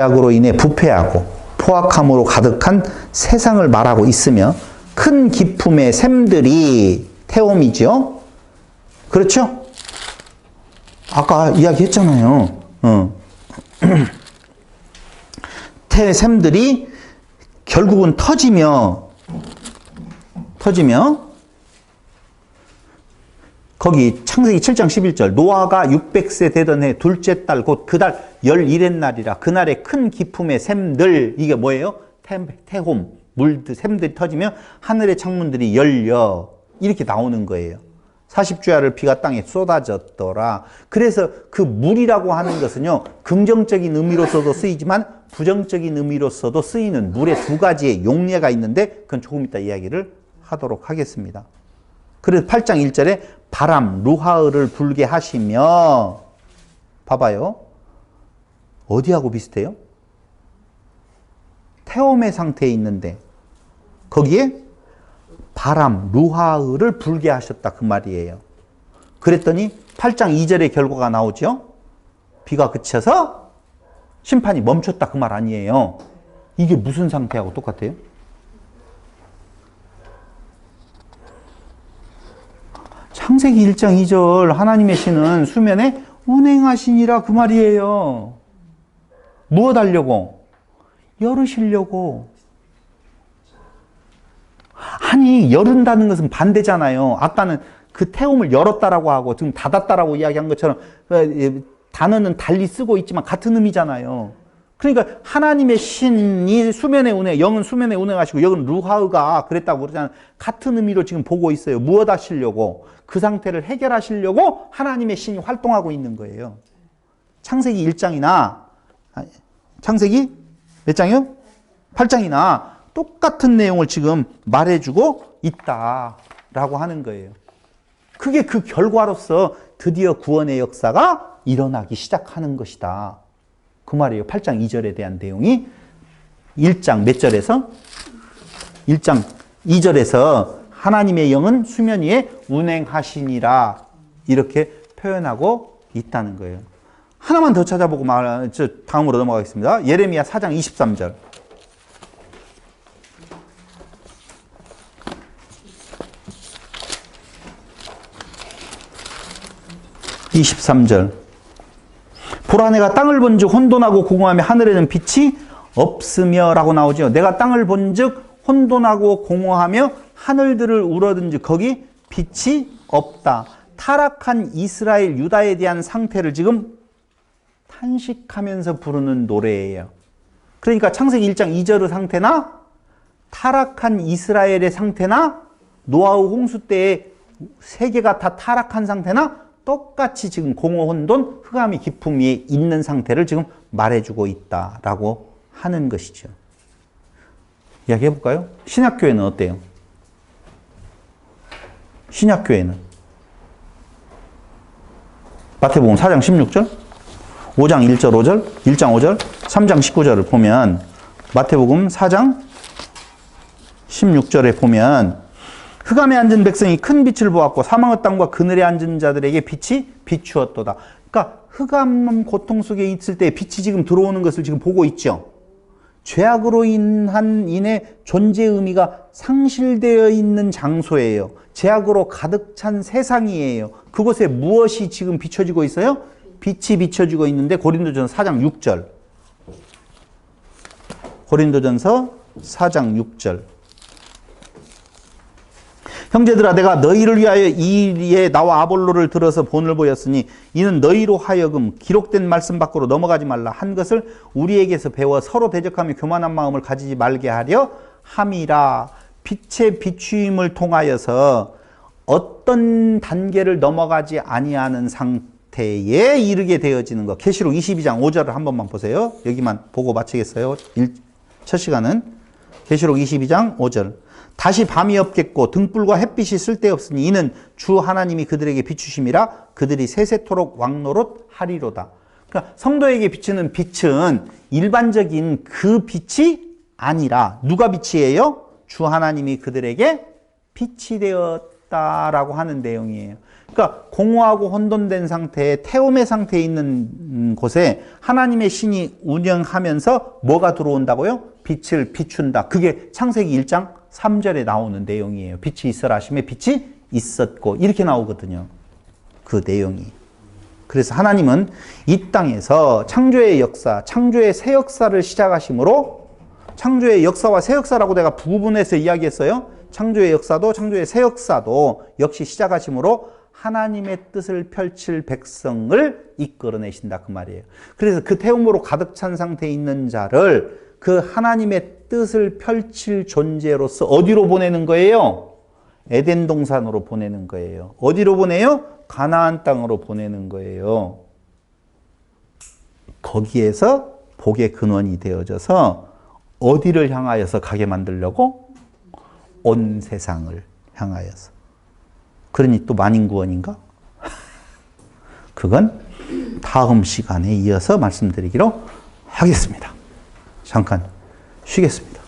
약으로 인해 부패하고 포악함으로 가득한 세상을 말하고 있으며 큰 기품의 샘들이 태움이죠. 그렇죠? 아까 이야기했잖아요. 어. 태 샘들이 결국은 터지며 터지며 거기 창세기 7장 11절 노아가 600세 되던 해 둘째 달 곧 그 달 열일의 날이라 그날의 큰 기품의 샘들 이게 뭐예요? 태, 태홈 물들 샘들이 터지며 하늘의 창문들이 열려 이렇게 나오는 거예요. 40주야를 비가 땅에 쏟아졌더라. 그래서 그 물이라고 하는 것은요, 긍정적인 의미로서도 쓰이지만 부정적인 의미로서도 쓰이는 물의 두 가지의 용례가 있는데, 그건 조금 이따 이야기를 하도록 하겠습니다. 그래서 8장 1절에 바람, 루하을을 불게 하시며, 봐봐요. 어디하고 비슷해요? 태움의 상태에 있는데, 거기에 바람, 루하을을 불게 하셨다. 그 말이에요. 그랬더니 8장 2절의 결과가 나오죠? 비가 그쳐서 심판이 멈췄다. 그 말 아니에요. 이게 무슨 상태하고 똑같아요? 창세기 1장 2절 하나님의 신은 수면에 운행하시니라 그 말이에요. 무엇 하려고? 열으시려고. 아니 열은다는 것은 반대잖아요. 아까는 그 태움을 열었다라고 하고 지금 닫았다라고 이야기한 것처럼 어, 단어는 달리 쓰고 있지만 같은 의미잖아요. 그러니까 하나님의 신이 수면에 운행, 영은 수면에 운행하시고 영은 루하우가 그랬다고 그러잖아요. 같은 의미로 지금 보고 있어요. 무엇 하시려고 그 상태를 해결하시려고 하나님의 신이 활동하고 있는 거예요. 창세기 1장이나 창세기 몇 장이요? 8장이나 똑같은 내용을 지금 말해주고 있다라고 하는 거예요. 그게 그 결과로서 드디어 구원의 역사가 일어나기 시작하는 것이다. 그 말이에요. 8장 2절에 대한 내용이 1장 몇 절에서? 1장 2절에서 하나님의 영은 수면 위에 운행하시니라 이렇게 표현하고 있다는 거예요. 하나만 더 찾아보고 말, 저 다음으로 넘어가겠습니다. 예레미야 4장 23절. 23절. 보라 내가 땅을 본즉 혼돈하고 공허하며 하늘에는 빛이 없으며 라고 나오죠. 내가 땅을 본즉 혼돈하고 공허하며 하늘들을 울어든즉 거기 빛이 없다. 타락한 이스라엘 유다에 대한 상태를 지금 탄식하면서 부르는 노래예요. 그러니까 창세기 1장 2절의 상태나 타락한 이스라엘의 상태나 노아우 홍수 때의 세계가 다 타락한 상태나 똑같이 지금 공허 혼돈, 흑암이 기품 위에 있는 상태를 지금 말해주고 있다라고 하는 것이죠. 이야기해 볼까요? 신약교회는 어때요? 신약교회는 마태복음 4장 16절, 5장 1절 5절, 1장 5절, 3장 19절을 보면 마태복음 4장 16절에 보면 흑암에 앉은 백성이 큰 빛을 보았고 사망의 땅과 그늘에 앉은 자들에게 빛이 비추었도다. 그러니까 흑암 고통 속에 있을 때 빛이 지금 들어오는 것을 지금 보고 있죠. 죄악으로 인한 인의 존재 의미가 상실되어 있는 장소예요. 죄악으로 가득 찬 세상이에요. 그곳에 무엇이 지금 비춰지고 있어요? 빛이 비춰지고 있는데 고린도전서 4장 6절. 고린도전서 4장 6절. 형제들아 내가 너희를 위하여 이 일에 나와 아볼로를 들어서 본을 보였으니 이는 너희로 하여금 기록된 말씀 밖으로 넘어가지 말라 한 것을 우리에게서 배워 서로 대적하며 교만한 마음을 가지지 말게 하려 함이라 빛의 비추임을 통하여서 어떤 단계를 넘어가지 아니하는 상태에 이르게 되어지는 것. 계시록 22장 5절을 한 번만 보세요. 여기만 보고 마치겠어요. 일, 첫 시간은 계시록 22장 5절. 다시 밤이 없겠고 등불과 햇빛이 쓸데없으니 이는 주 하나님이 그들에게 비추심이라 그들이 세세토록 왕노릇 하리로다. 그러니까 성도에게 비추는 빛은 일반적인 그 빛이 아니라 누가 빛이에요? 주 하나님이 그들에게 빛이 되었다라고 하는 내용이에요. 그러니까 공허하고 혼돈된 상태에 태움의 상태에 있는 음, 곳에 하나님의 신이 운영하면서 뭐가 들어온다고요? 빛을 비춘다. 그게 창세기 1장 3절에 나오는 내용이에요. 빛이 있어라 하심에 빛이 있었고 이렇게 나오거든요. 그 내용이. 그래서 하나님은 이 땅에서 창조의 역사, 창조의 새 역사를 시작하심으로 창조의 역사와 새 역사라고 내가 부분해서 이야기했어요. 창조의 역사도 창조의 새 역사도 역시 시작하심으로 하나님의 뜻을 펼칠 백성을 이끌어내신다 그 말이에요. 그래서 그 태움으로 가득 찬 상태에 있는 자를 그 하나님의 뜻을 펼칠 존재로서 어디로 보내는 거예요? 에덴 동산으로 보내는 거예요. 어디로 보내요? 가나안 땅으로 보내는 거예요. 거기에서 복의 근원이 되어져서 어디를 향하여서 가게 만들려고? 온 세상을 향하여서. 그러니 또 만인구원인가? 그건 다음 시간에 이어서 말씀드리기로 하겠습니다. 잠깐 쉬겠습니다.